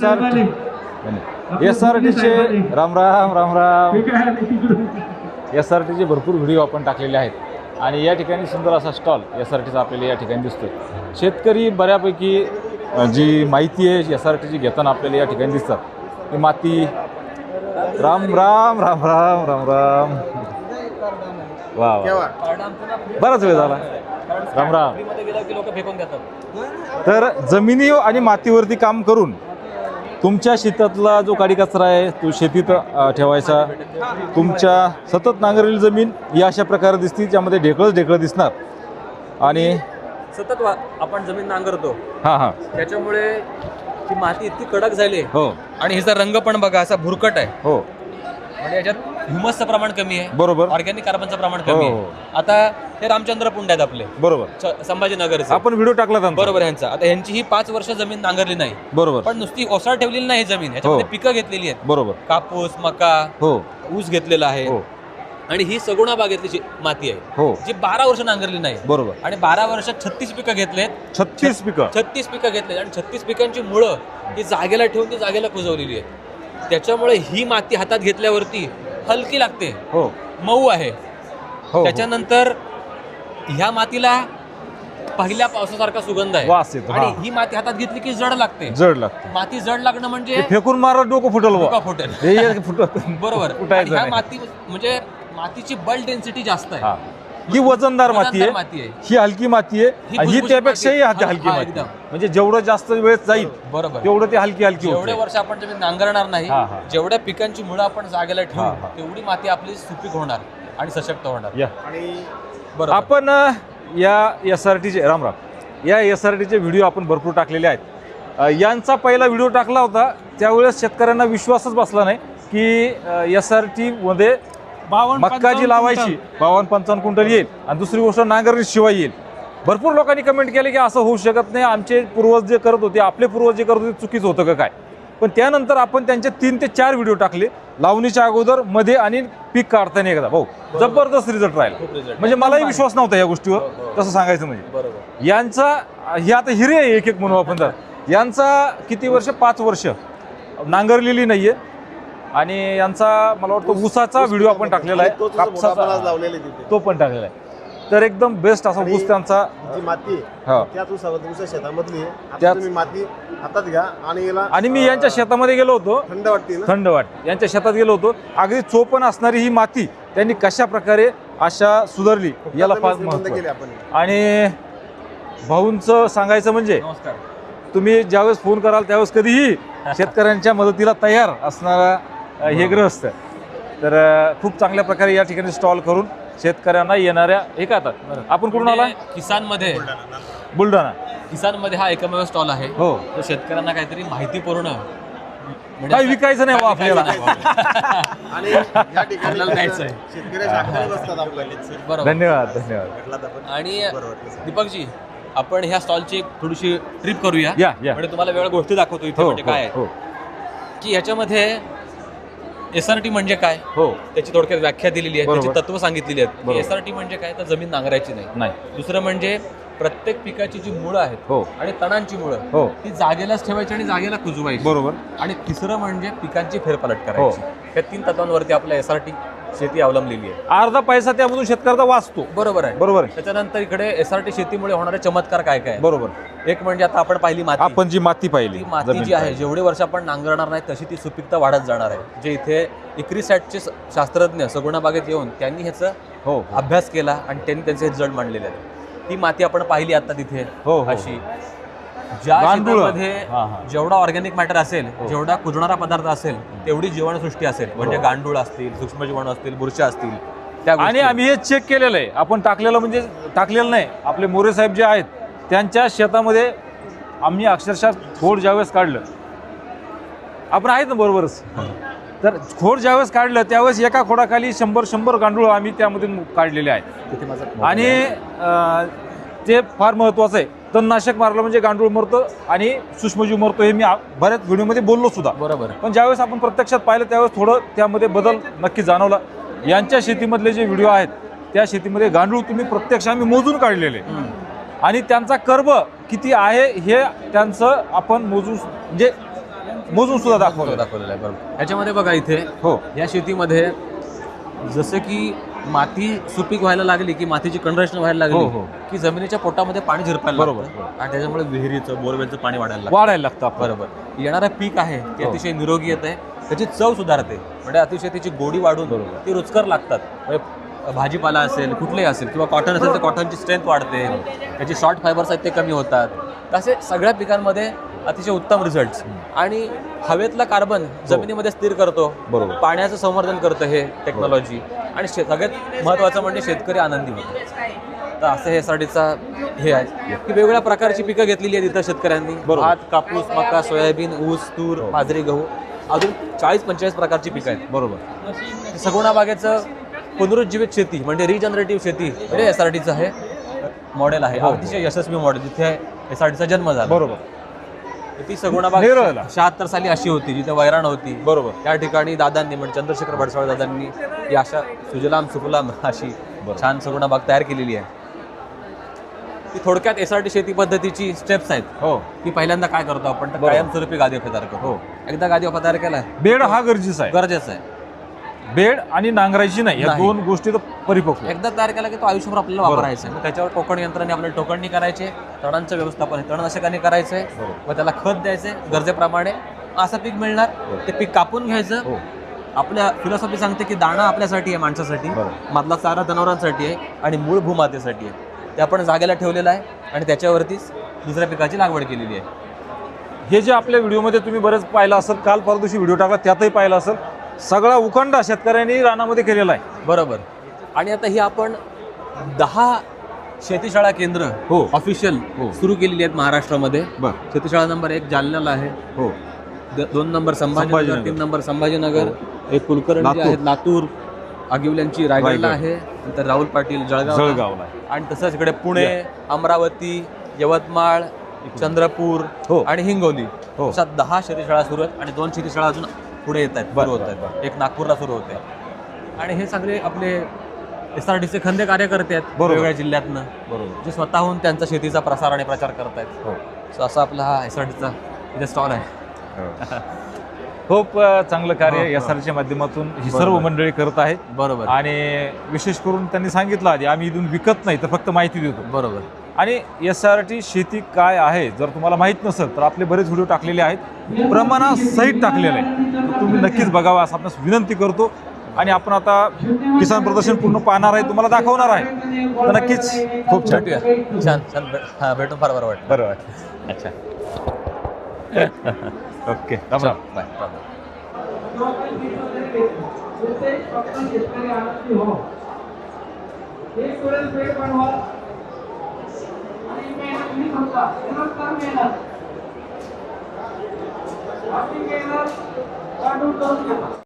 S R टीचे Ram Ram Ram Ram. S R टीचे भरपूर व्हिडिओ आपण टाकलेले आहेत. आणि या ठिकाणी सुंदर असा स्टॉल एस आर टीचा आपल्याला या ठिकाणी दिसतोय. शेतकरी बऱ्यापैकी जी माहिती आहे एस आर टीची घेताना आपल्याला या ठिकाणी दिसतात. ती माती. राम राम राम राम राम राम. वा वा बराच वेळ झाला. राम राम. लोक फेकून देतात. तर जमिनी आणि मातीवरती काम करून तुमच्या शेतातला जो काडी कचरा आहे तो शेतीत ठेवायचा. तुमच्या सतत नांगरलेली जमीन ही अशा प्रकारे दिसते ज्यामध्ये ढेकळच ढेकळं दिसणार. आणि सतत वा- आपण जमीन नांगरतो. हां हां. त्याच्यामुळे ती माती इतकी कडक झाली हो. आणि हिचा रंग पण बघा असा भुरकट आहे. हो. म्हणजे याच्यात ह्युमसचं प्रमाण कमी आहे. बरोबर. ऑर्गॅनिक कार्बनचं प्रमाण हो, कमी हो. आहे आता हे रामचंद्र पुंड आहेत आपले. बरोबर. स- संभाजीनगरचे. आपण व्हिडिओ टाकला त्यांचा बरोबर ह्यांचा आता ह्यांची ही पाच वर्ष जमीन नांगरली नाही. बरोबर. पण नुसती ओसाड ठेवलेली नाही ही जमीन. ह्याच्यामध्ये हो. पिकं घेतलेली आहेत. बरोबर. कापूस मका हो. ऊस घेतलेला आहे. हो. आणि ही सगुणा बागेतली जी माती आहे हो. जी बारा वर्ष नांगरली नाही. बरोबर. आणि बारा वर्षात छत्तीस पिकं घेतलेत. छत्तीस पिकं. छत्तीस पिकं घेतलेत. आणि छत्तीस पिकांची मुळं ही जागेला ठेवून ती जागेला कुजवलेली आहे त्याच्यामुळे ही माती हातात घेतल्यावरती हलकी लागते. हो. मऊ आहे. हो त्याच्यानंतर ह्या मातीला पहिल्या पावसासारखा सुगंध आहे. वास येतो, आणि हा. ही माती हातात घेतली की जड लागते. जड लागतं. माती जड लागणं म्हणजे ते फेकून मारा डोकं फुटल बुवा. डोका फुटेल. हे एक फुटत बरोबर. आणि फुटायचं ह्या नाही. माती म्हणजे मातीची बल डेन्सिटी जास्त आहे. हा वजनदार माती वजनदार आहे. माती आहे. ही हलकी माती आहे. ही आणि ही भुसभुशीत त्यापेक्षाही माती. हलकी हलकी हा, माती एकदम. म्हणजे जेवढं जास्त वेळ जाईल बरोबर तेवढं ती हलकी हलकी जेवढे होते वर्ष आपण जमीन नांगरणार नाही हा, हा. जेवढ्या पिकांची मुळं आपण जागेला हा, ठेवू. तेवढी माती आपली सुपीक होणार आणि सशक्त होणार. या. बरोबर. आपण अ, या एस आर टीचे राम राम. या एस आर टीचे व्हिडिओ आपण भरपूर टाकलेले आहेत. अ, यांचा पहिला व्हिडिओ टाकला होता त्यावेळेस शेतकऱ्यांना विश्वासच बसला नाही की एस आर टीमध्ये मक्का जी लावायची बावन्न पंचावन्न क्विंटल येईल. आणि दुसरी गोष्ट नांगरणी शिवाय येईल. भरपूर लोकांनी कमेंट केले की असं होऊ शकत नाही. आमचे पूर्वज जे करत होते आपले पूर्वज जे करत होते चुकीचं होतं का काय? पण त्यानंतर आपण त्यांचे तीन ते चार व्हिडिओ टाकले. लावणीच्या अगोदरमध्ये आणि पीक काढताना एकदा. भाऊ जबरदस्त रिझल्ट खूप राहिला result. म्हणजे मलाही विश्वास नव्हता या गोष्टीवर. हो, हो. तसं सांगायचं म्हणजे. बरोबर. यांचा हे आता हिरे आहे एक एक म्हणू आपण तर. यांचा किती वर्ष? पाच वर्ष. नांगरलेली नाहीये. आणि यांचा मला वाटतं ऊसाचा व्हिडिओ आपण टाकलेला आहे. तोच आपण कापसाचा लावलेले तिथे. तो पण टाकलेला आहे. तर एकदम बेस्ट असा ऊस त्यांचा जी माती हा. शेतामधली माती हातात घ्या आणि याला आणि मी यांच्या शेतामध्ये गेलो होतो. थंड वाटते थंड वाट. यांच्या शेतात गेलो होतो. अगदी चोपण असणारी ही माती त्यांनी कशा प्रकारे अशा सुधारली याला फार महत्त्व केले आहे. आपण. आणि भाऊंचं सांगायचं म्हणजे नमस्कार. तुम्ही ज्यावेळेस फोन कराल त्यावेळेस कधीही शेतकऱ्यांच्या मदतीला तयार असणारा हे ग्रस्त तर खूप चांगल्या प्रकारे या ठिकाणी स्टॉल करून शेतकऱ्यांना येणाऱ्या हे का आता आपण कुठून आला किसानमध्ये बुलढाणा. किसानमध्ये हा एकमेव स्टॉल आहे. हो. तो शेतकऱ्यांना काहीतरी माहितीपूर्ण म्हणजे काही विकायचं नाही बा आपल्याला. आणि या ठिकाणी आपल्याला न्यायचं आहे. आपल्याला बरोबर. धन्यवाद धन्यवाद. आणि. दीपकजी आपण ह्या स्टॉलची एक थोडीशी ट्रिप करूया. या या. म्हणजे तुम्हाला वेळ गोष्टी दाखवतो इथे हो म्हणजे काय आहे. हो. की ह्याच्यामध्ये एस आर टी म्हणजे काय? हो. त्याची थोडक्यात व्याख्या दिलेली आहे बरोबर. त्याची तत्व सांगितलेली आहेत. बरोबर. एस आर टी म्हणजे काय? तर जमीन नांगरायची नाही. नाही. दुसरं म्हणजे प्रत्येक पिकाची जी मुळं आहेत हो. आणि तणांची मुळं हो. ती जागेलाच ठेवायची आणि जागेला कुजवायची. बरोबर. आणि तिसरं म्हणजे पिकांची फेरपालट करायची. या तीन तत्वांवरती आपल्या एस आर टी शेती अवलंबलेली आहे. अर्धा पैसा त्यामधून शेतकऱ्याचा वाचतो. बरोबर आहे. बरोबर आहे. त्याच्यानंतर इकडे एस आर टी शेतीमुळे होणारे चमत्कार काय काय? बरोबर. एक म्हणजे आता आपण पाहिली माती. आपण जी माती पाहिली माती जी आहे. जेवढे वर्ष आपण नांगरणार नाही तशी ती सुपीकता वाढत जाणार आहे. जे इथे इक्रिसॅटचे शास्त्रज्ञ सगुणा बागेत येऊन त्यांनी ह्याचं हो हो. अभ्यास केला आणि त्यांनी त्यांचे रिझल्ट मांडलेले आहेत. ती माती आपण पाहिली आता तिथे हो, हो. अशी ज्या गांडूळं. शेतामध्ये हा, हा. जेवढा ऑर्गॅनिक मॅटर असेल हो. जेवढा कुजणारा पदार्थ असेल तेवढी जीवनसृष्टी असेल म्हणजे हो. गांडूळ असतील सूक्ष्म जीवाणू असतील बुरशी असतील त्या आणि गोष्टी. आम्ही हे चेक केलेलं आहे आपण टाकलेलं म्हणजे टाकलेलं नाही आपले मोरे साहेब जे आहेत त्यांच्या शेतामध्ये आम्ही अक्षरशः खोड ज्यावेळेस काढलं आपण आहेत ना बरोबरच तर खोड ज्यावेळेस काढलं त्यावेळेस एका खोडाखाली शंभर शंभर गांडूळ आम्ही त्यामधून काढलेले आहेत. आणि ते फार महत्त्वाचं आहे. तणनाशक मारलं म्हणजे गांडूळ मरतं आणि सूक्ष्मजीव मरतो हे मी बऱ्याच व्हिडिओमध्ये बोललो सुद्धा. बरोबर. पण ज्यावेळेस आपण प्रत्यक्षात पाहिलं त्यावेळेस थोडं त्यामध्ये बदल नक्की जाणवला. यांच्या शेतीमधले जे व्हिडिओ आहेत त्या शेतीमध्ये गांडूळ तुम्ही प्रत्यक्ष आम्ही मोजून काढलेले. आणि त्यांचा कर्ब किती आहे हे त्यांचं आपण मोजून म्हणजे मोजून सुद्धा दाखवलं दाखवलेलं आहे बरोबर. ह्याच्यामध्ये बघा इथे हो. या शेतीमध्ये जसं की माती सुपीक व्हायला लागली की मातीची कंडरेशन व्हायला हो, लागली हो. की जमिनीच्या पोटामध्ये पाणी झिरपायला बरोबर, लागतं आणि त्याच्यामुळे विहिरीचं बोरवेलचं पाणी वाढायला लागतं. वाढायला लागतं. बरोबर. येणारं पीक आहे ते हो. अतिशय निरोगी येत. आहे त्याची चव सुधारते. म्हणजे अतिशय त्याची गोडी वाढून बरोबर. ती रुचकर लागतात. म्हणजे भाजीपाला असेल कुठलेही असेल किंवा कॉटन असेल तर कॉटनची स्ट्रेंथ वाढते. त्याचे शॉर्ट फायबर्स आहेत ते कमी होतात. तसे सगळ्या पिकांमध्ये अतिशय उत्तम रिझल्ट आणि हवेतला कार्बन जमिनीमध्ये स्थिर करतो. बरोबर. पाण्याचं संवर्धन करतं हे टेक्नॉलॉजी आणि शे- सगळ्यात महत्त्वाचं म्हणजे शेतकरी आनंदी होतो. तर असं हे साडीचा हे आहे. की वेगवेगळ्या प्रकारची पिकं घेतलेली आहेत इथं शेतकऱ्यांनी. बरोबर. भात कापूस मका सोयाबीन ऊस तूर हो. बाजरी गहू अजून चाळीस पंचेचाळीस प्रकारची पिकं आहेत. बरोबर. सगुणा बागेचं पुनरुज्जीवित शेती म्हणजे रिजनरेटिव्ह शेती म्हणजे एस आर टीचं हे मॉडेल आहे. हो. अतिशय यशस्वी मॉडेल जिथे एस आर टीचा जन्म झाला. बरोबर. ती सगुणा बाग नेरळला. शहात्तर साली अशी होती जिथे वैराण होती. बरोबर. त्या ठिकाणी दादांनी म्हणजे चंद्रशेखर भडसाळ दादांनी ही अशा सुजलाम सुफलाम अशी. छान सगुणा बाग तयार केलेली आहे. ती थोडक्यात एस आर टी शेती पद्धतीची स्टेप्स आहेत. हो. की पहिल्यांदा काय करतो आपण? तर बरोबर. कायमस्वरूपी गादी तयार करतो. हो. एकदा गादी तयार केलाय बेड हा गरजेचा आहे. गरजेचं आहे. बेड आणि नांगरायची नाही. या नाही. दोन गोष्टी तर परिपक्व. एकदा तयार केला की तो आयुष्यभर आपल्याला बरोबर. वापरायचा आहे. मग त्याच्यावर टोकण यंत्राने आपल्याला टोकणणी करायचे तणांचं व्यवस्थापन हे तणनाशकांनी करायचंय बरोबर. व त्याला खत द्यायचे गरजेप्रमाणे असं पीक मिळणार. ते पीक कापून घ्यायचं. हो. आपल्या फिलॉसॉफी सांगते की दाणा आपल्यासाठी आहे माणसासाठी. बरोबर. मधला चारा जनावरांसाठी आहे आणि मूळ भूमातेसाठी आहे. ते आपण जागेला ठेवलेलं आहे आणि त्याच्यावरतीच दुसऱ्या पिकाची लागवड केलेली आहे. हे जे आपल्या व्हिडिओमध्ये तुम्ही बरेच पाहिलं असेल काल परवा दिवशी व्हिडिओ टाकला त्यातही पाहिलं असेल. सगळा उखंडा शेतकऱ्यांनी रानामध्ये केलेला आहे बरोबर आणि आता ही आपण दहा शेतीशाळा केंद्र हो. ऑफिशियल हो. सुरू केलेली आहेत महाराष्ट्रामध्ये बर शेतीशाळा नंबर एक जालन्याला आहे हो द- दोन नंबर संभाजीनगर संभाजीनगर. तीन नंबर संभाजीनगर एक कुलकर्णी लातूर. आहेत लातूर आगिवल्यांची रायगडला रायगड. आहे नंतर राहुल पाटील जळगाव जळगावला आहे. आणि तसंच इकडे पुणे अमरावती यवतमाळ चंद्रपूर हो. आणि हिंगोली हो. अशा दहा शेतीशाळा सुरू आहेत आणि दोन शेतीशाळा अजून पुढे येत आहेत बर, सुरू होत आहेत. एक नागपूरला सुरू होते. आणि हे सगळे आपले एस आर टीचे खंदे कार्यकर्ते आहेत. वेगवेगळ्या जिल्ह्यातनं बरोबर. जे स्वतःहून त्यांचा शेतीचा प्रसार आणि प्रचार करत आहेत. हो. सो असा आपला हा एस आर टीचा इथे स्टॉल आहे. खूप अ, चांगलं हो, कार्य हो. एस आरच्या माध्यमातून ही सर्व. मंडळी करत आहेत. बरोबर. आणि विशेष करून त्यांनी सांगितलं आधी आम्ही इथून विकत नाही तर फक्त माहिती देतो. बरोबर. आणि एस आर टी शेती काय आहे जर तुम्हाला माहीत नसेल तर आपले बरेच व्हिडिओ टाकलेले आहेत. प्रमाणासहित टाकलेले आहे तर तुम्ही नक्कीच बघावा असं आपणास विनंती करतो. आणि आपण आता किसान प्रदर्शन पूर्ण पाहणार आहे तुम्हाला दाखवणार आहे. तर नक्कीच खूप छान. छान छान. हा भेटून फार बरं वाटलं. बरोबर अच्छा. ओके राम राम बाय एक वेळेस होता बनवा निरंतर मेहनत आपली मेहनत काढून करून घेता